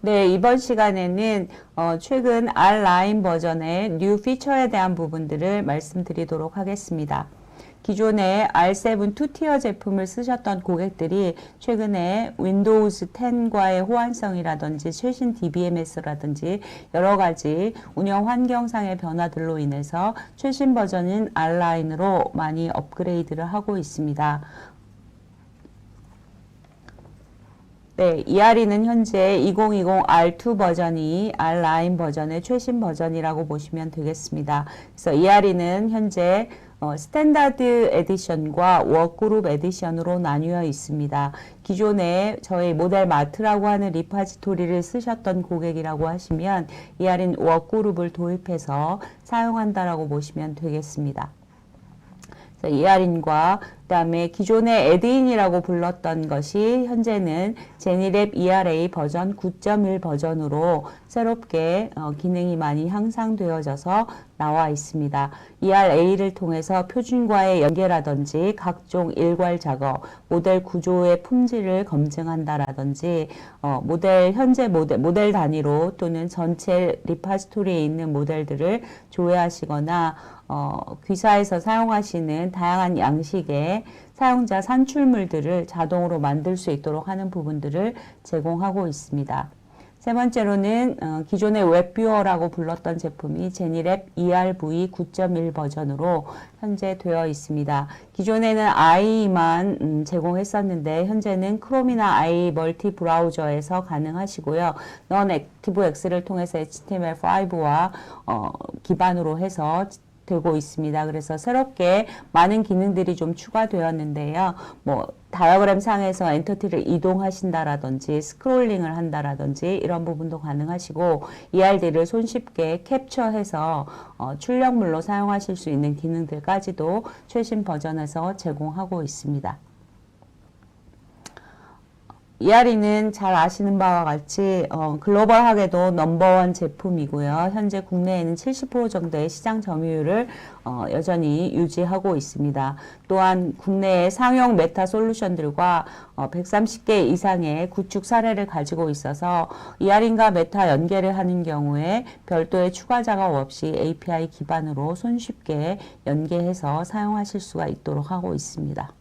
네, 이번 시간에는 어, 최근 R9 버전의 뉴 피처에 대한 부분들을 말씀드리도록 하겠습니다. 기존의 R7 2티어 제품을 쓰셨던 고객들이 최근에 윈도우즈 10과의 호환성이라든지 최신 DBMS라든지 여러 가지 운영 환경상의 변화들로 인해서 최신 버전인 R9으로 많이 업그레이드를 하고 있습니다. 네, ERE는 현재 2020 R2 버전이 R9 버전의 최신 버전이라고 보시면 되겠습니다. 그래서 ERE는 현재 어, 스탠다드 에디션과 워크그룹 에디션으로 나뉘어 있습니다. 기존에 저희 모델 마트라고 하는 리파지토리를 쓰셨던 고객이라고 하시면 ERE는 워크그룹을 도입해서 사용한다라고 보시면 되겠습니다. 이하린과 그다음에 기존의 에드인이라고 불렀던 것이 현재는 제니랩 ERA 버전 9.1 버전으로 새롭게 어, 기능이 많이 향상되어져서 나와 있습니다. ERA를 통해서 표준과의 연계라든지 각종 일괄 작업, 모델 구조의 품질을 검증한다라든지 어, 모델 현재 모델 모델 단위로 또는 전체 리파지토리에 있는 모델들을 조회하시거나 어, 귀사에서 사용하시는 다양한 양식의 사용자 산출물들을 자동으로 만들 수 있도록 하는 부분들을 제공하고 있습니다. 세 번째로는 어, 기존의 웹뷰어라고 불렀던 제품이 제니랩 ERV 9.1 버전으로 현재 되어 있습니다. 기존에는 IE만 음, 제공했었는데 현재는 크롬이나 i 멀티 브라우저에서 가능하시고요. 넌 액티브 X를 통해서 HTML5와 어, 기반으로 해서 되고 있습니다. 그래서 새롭게 많은 기능들이 좀 추가되었는데요. 뭐 다이어그램 상에서 엔터티를 이동하신다라든지 스크롤링을 한다라든지 이런 부분도 가능하시고 ERD를 손쉽게 캡처해서 어, 출력물로 사용하실 수 있는 기능들까지도 최신 버전에서 제공하고 있습니다. 이아리는 잘 아시는 바와 같이 어, 글로벌하게도 넘버원 제품이고요. 현재 국내에는 70% 정도의 시장 점유율을 어, 여전히 유지하고 있습니다. 또한 국내의 상용 메타 솔루션들과 어, 130개 이상의 구축 사례를 가지고 있어서 이아린과 메타 연계를 하는 경우에 별도의 추가 작업 없이 API 기반으로 손쉽게 연계해서 사용하실 수가 있도록 하고 있습니다.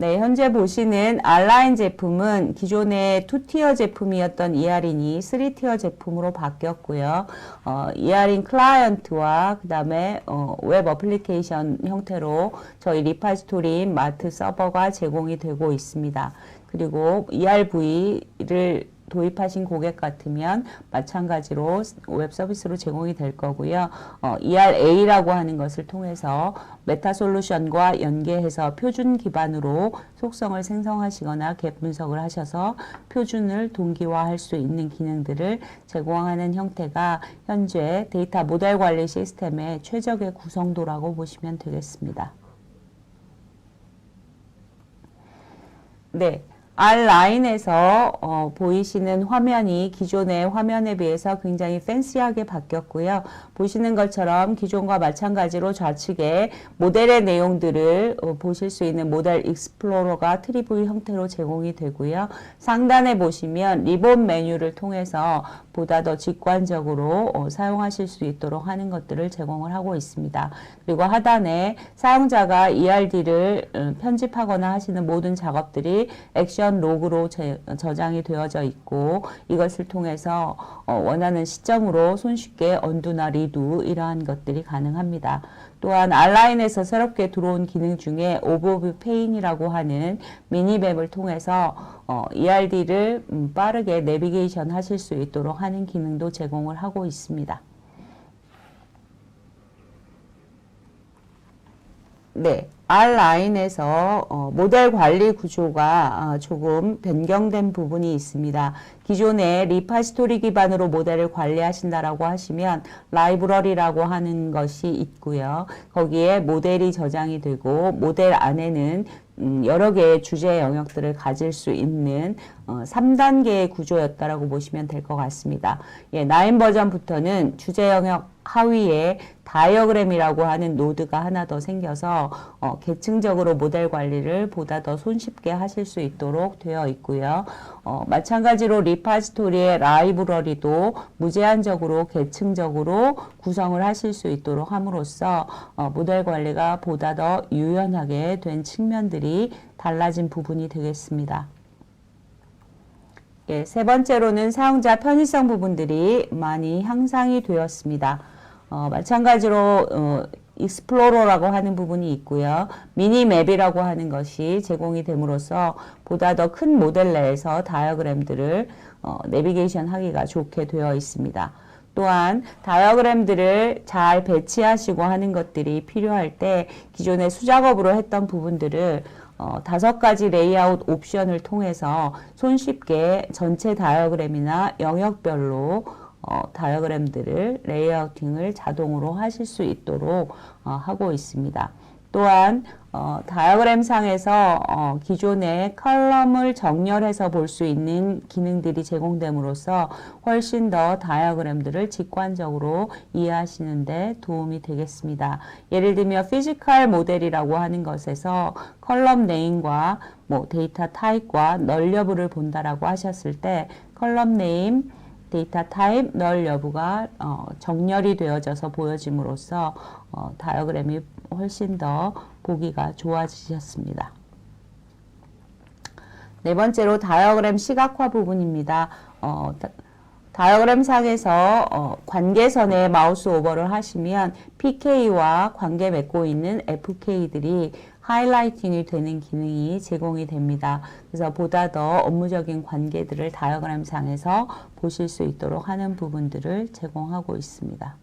네, 현재 보시는 알라인 제품은 기존의 2티어 제품이었던 이하린이 3티어 제품으로 바뀌었고요. 어, 이하린 클라이언트와 그 다음에 어, 웹 어플리케이션 형태로 저희 리파스토리인 마트 서버가 제공이 되고 있습니다. 그리고 ERV를 도입하신 고객 같으면 마찬가지로 웹 서비스로 제공이 될 거고요. 어, ERA라고 하는 것을 통해서 메타 솔루션과 연계해서 표준 기반으로 속성을 생성하시거나 갭 분석을 하셔서 표준을 동기화할 수 있는 기능들을 제공하는 형태가 현재 데이터 모델 관리 시스템의 최적의 구성도라고 보시면 되겠습니다. 네. R9에서 어, 보이시는 화면이 기존의 화면에 비해서 굉장히 팬시하게 바뀌었고요. 보시는 것처럼 기존과 마찬가지로 좌측에 모델의 내용들을 어, 보실 수 있는 모델 익스플로러가 트리뷰 형태로 제공이 되고요. 상단에 보시면 리본 메뉴를 통해서 보다 더 직관적으로 어, 사용하실 수 있도록 하는 것들을 제공을 하고 있습니다. 그리고 하단에 사용자가 ERD를 음, 편집하거나 하시는 모든 작업들이 액션 로그로 제, 저장이 되어져 있고 이것을 통해서 어, 원하는 시점으로 손쉽게 언두나 리두 이러한 것들이 가능합니다. 또한 알라인에서 새롭게 들어온 기능 중에 오버뷰 페인이라고 하는 미니맵을 통해서 어, ERD를 음, 빠르게 내비게이션 하실 수 있도록 하는 기능도 제공을 하고 있습니다. 네. R라인에서 어, 모델 관리 구조가 어, 조금 변경된 부분이 있습니다. 기존에 리파스토리 기반으로 모델을 관리하신다라고 하시면 라이브러리라고 하는 것이 있고요. 거기에 모델이 저장이 되고 모델 안에는 음, 여러 개의 주제 영역들을 가질 수 있는 어, 3단계의 구조였다라고 보시면 될 것 같습니다. 예, 9 버전부터는 주제 영역 하위에 다이어그램이라고 하는 노드가 하나 더 생겨서 어, 계층적으로 모델 관리를 보다 더 손쉽게 하실 수 있도록 되어 있고요. 어, 마찬가지로 리파지토리의 라이브러리도 무제한적으로 계층적으로 구성을 하실 수 있도록 함으로써 어, 모델 관리가 보다 더 유연하게 된 측면들이 달라진 부분이 되겠습니다. 예, 세 번째로는 사용자 편의성 부분들이 많이 향상이 되었습니다. 어, 마찬가지로 어, 익스플로러라고 하는 부분이 있고요. 미니맵이라고 하는 것이 제공이 됨으로써 보다 더 큰 모델 내에서 다이어그램들을 어, 내비게이션 하기가 좋게 되어 있습니다. 또한 다이어그램들을 잘 배치하시고 하는 것들이 필요할 때 기존에 수작업으로 했던 부분들을 어, 다섯 가지 레이아웃 옵션을 통해서 손쉽게 전체 다이어그램이나 영역별로 어, 다이어그램들을 레이아우팅을 자동으로 하실 수 있도록 어, 하고 있습니다. 또한 어, 다이어그램 상에서 어, 기존의 컬럼을 정렬해서 볼 수 있는 기능들이 제공됨으로써 훨씬 더 다이어그램들을 직관적으로 이해하시는 데 도움이 되겠습니다. 예를 들면 피지컬 모델이라고 하는 것에서 컬럼 네임과 뭐 데이터 타입과 널 여부를 본다라고 하셨을 때 컬럼 네임 데이터 타입 널 여부가 어, 정렬이 되어져서 보여짐으로써 어, 다이어그램이 훨씬 더 보기가 좋아지셨습니다. 네 번째로 다이어그램 시각화 부분입니다. 어, 다, 다이어그램 상에서 어, 관계선에 마우스 오버를 하시면 PK와 관계 맺고 있는 FK들이 하이라이팅이 되는 기능이 제공이 됩니다. 그래서 보다 더 업무적인 관계들을 다이어그램 상에서 보실 수 있도록 하는 부분들을 제공하고 있습니다.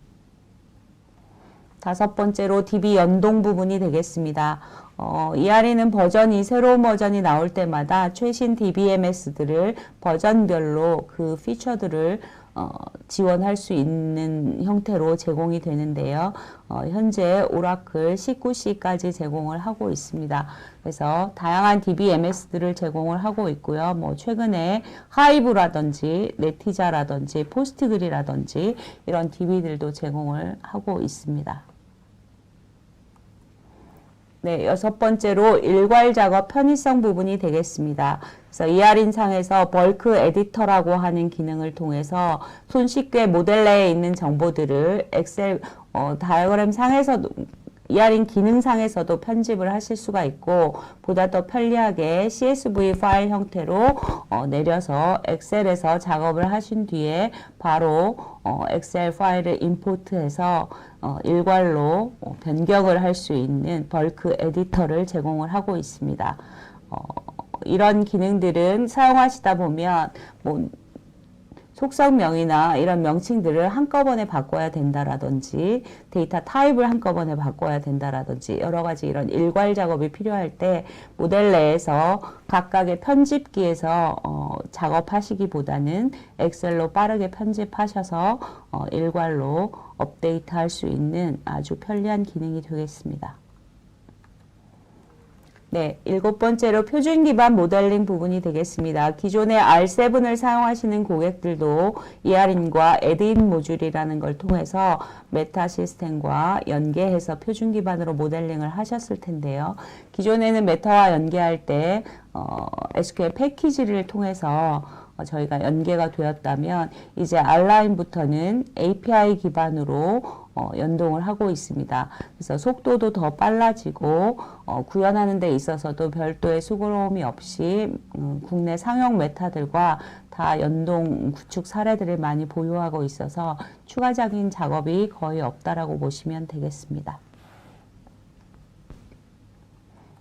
다섯 번째로 DB 연동 부분이 되겠습니다. 어, ERE는 버전이 새로운 버전이 나올 때마다 최신 DBMS들을 버전별로 그 피처들을 어, 지원할 수 있는 형태로 제공이 되는데요. 어, 현재 오라클 19C까지 제공을 하고 있습니다. 그래서 다양한 DBMS들을 제공을 하고 있고요. 뭐 최근에 하이브라든지 네티자라든지 포스트글이라든지 이런 DB들도 제공을 하고 있습니다. 네, 여섯 번째로 일괄 작업 편의성 부분이 되겠습니다. 그래서 이하린상에서 벌크 에디터라고 하는 기능을 통해서 손쉽게 모델 내에 있는 정보들을 엑셀 어, 다이어그램 상에서도 이하린 기능상에서도 편집을 하실 수가 있고 보다 더 편리하게 CSV 파일 형태로 어, 내려서 엑셀에서 작업을 하신 뒤에 바로 어, 엑셀 파일을 임포트해서 어, 일괄로 어, 변경을 할 수 있는 벌크 에디터를 제공을 하고 있습니다. 어, 이런 기능들은 사용하시다 보면 뭐 속성명이나 이런 명칭들을 한꺼번에 바꿔야 된다라든지 데이터 타입을 한꺼번에 바꿔야 된다라든지 여러 가지 이런 일괄 작업이 필요할 때 모델 내에서 각각의 편집기에서 어, 작업하시기보다는 엑셀로 빠르게 편집하셔서 어, 일괄로 업데이트 할 수 있는 아주 편리한 기능이 되겠습니다. 네, 일곱 번째로 표준 기반 모델링 부분이 되겠습니다. 기존의 R7을 사용하시는 고객들도 ER인과 에드인 모듈이라는 걸 통해서 메타 시스템과 연계해서 표준 기반으로 모델링을 하셨을 텐데요. 기존에는 메타와 연계할 때 어, SQL 패키지를 통해서 어, 저희가 연계가 되었다면 이제 R9부터는 API 기반으로 어, 연동을 하고 있습니다. 그래서 속도도 더 빨라지고 어, 구현하는 데 있어서도 별도의 수고로움이 없이 음, 국내 상용 메타들과 다 연동 구축 사례들을 많이 보유하고 있어서 추가적인 작업이 거의 없다라고 보시면 되겠습니다.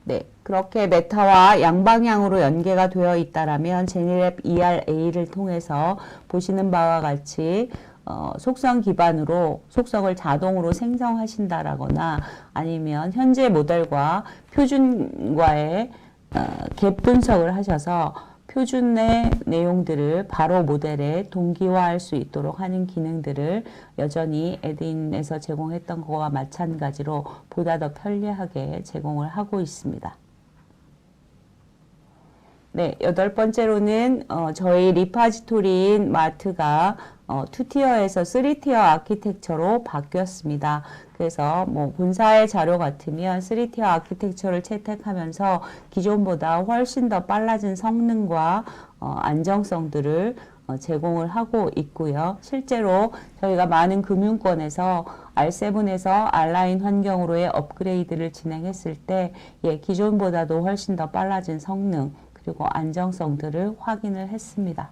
네, 그렇게 메타와 양방향으로 연계가 되어 있다라면 제니랩 ERA를 통해서 보시는 바와 같이 어, 속성 기반으로 속성을 자동으로 생성하신다라거나 아니면 현재 모델과 표준과의 어, 갭 분석을 하셔서 표준의 내용들을 바로 모델에 동기화할 수 있도록 하는 기능들을 여전히 에드인에서 제공했던 것과 마찬가지로 보다 더 편리하게 제공을 하고 있습니다. 네, 여덟 번째로는 어, 저희 리파지토리인 마트가 어, 2티어에서 3티어 아키텍처로 바뀌었습니다. 그래서 뭐 본사의 자료 같으면 3티어 아키텍처를 채택하면서 기존보다 훨씬 더 빨라진 성능과 어, 안정성들을 어, 제공을 하고 있고요. 실제로 저희가 많은 금융권에서 R7에서 R9 환경으로의 업그레이드를 진행했을 때 예, 기존보다도 훨씬 더 빨라진 성능 그리고 안정성들을 확인을 했습니다.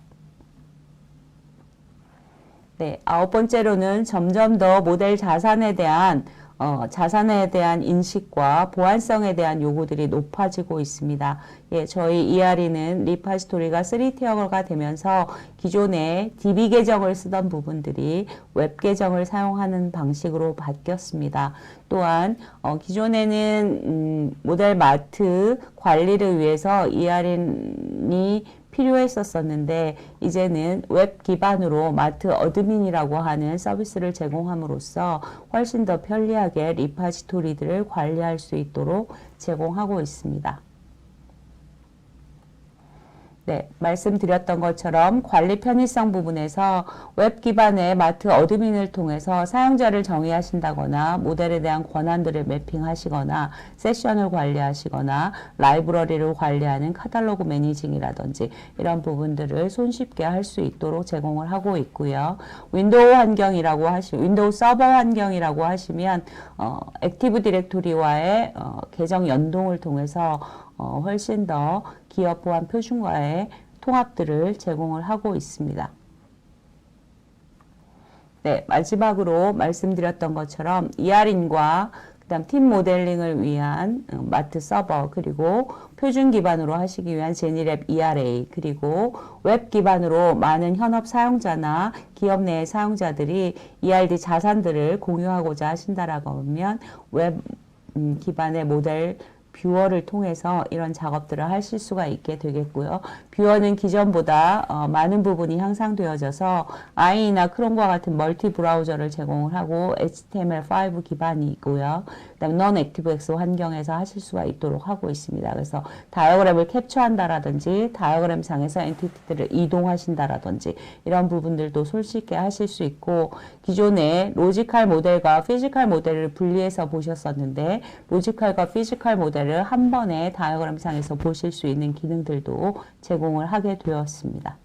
네, 아홉 번째로는 점점 더 모델 자산에 대한 어, 자산에 대한 인식과 보안성에 대한 요구들이 높아지고 있습니다. 예, 저희 ERE는 리파스토리가 3티어가 되면서 기존에 DB 계정을 쓰던 부분들이 웹 계정을 사용하는 방식으로 바뀌었습니다. 또한 어, 기존에는 음, 모델 마트 관리를 위해서 ERN이 필요했었었는데 이제는 웹 기반으로 마트 어드민이라고 하는 서비스를 제공함으로써 훨씬 더 편리하게 리파지토리들을 관리할 수 있도록 제공하고 있습니다. 네, 말씀드렸던 것처럼 관리 편의성 부분에서 웹 기반의 마트 어드민을 통해서 사용자를 정의하신다거나 모델에 대한 권한들을 매핑하시거나 세션을 관리하시거나 라이브러리를 관리하는 카탈로그 매니징이라든지 이런 부분들을 손쉽게 할 수 있도록 제공을 하고 있고요. 윈도우 환경이라고 하시 윈도우 서버 환경이라고 하시면 어, 액티브 디렉토리와의 어, 계정 연동을 통해서 어, 훨씬 더 기업 보안 표준과의 통합들을 제공을 하고 있습니다. 네, 마지막으로 말씀드렸던 것처럼 이하린과 그다음 팀 모델링을 위한 어, 마트 서버 그리고 표준 기반으로 하시기 위한 제니랩 ERA 그리고 웹 기반으로 많은 현업 사용자나 기업 내의 사용자들이 ERD 자산들을 공유하고자 하신다라고 하면 웹 음, 기반의 모델 뷰어를 통해서 이런 작업들을 하실 수가 있게 되겠고요. 뷰어는 기존보다 어, 많은 부분이 향상되어져서 아이나 크롬과 같은 멀티 브라우저를 제공을 하고 HTML5 기반이고요. 그다음 non ActiveX 환경에서 하실 수가 있도록 하고 있습니다. 그래서 다이어그램을 캡처한다라든지 다이어그램 상에서 엔티티들을 이동하신다라든지 이런 부분들도 손쉽게 하실 수 있고 기존에 로지컬 모델과 피지컬 모델을 분리해서 보셨었는데 로지컬과 피지컬 모델 을한 번에 다이어그램 상에서 보실 수 있는 기능들도 제공을 하게 되었습니다.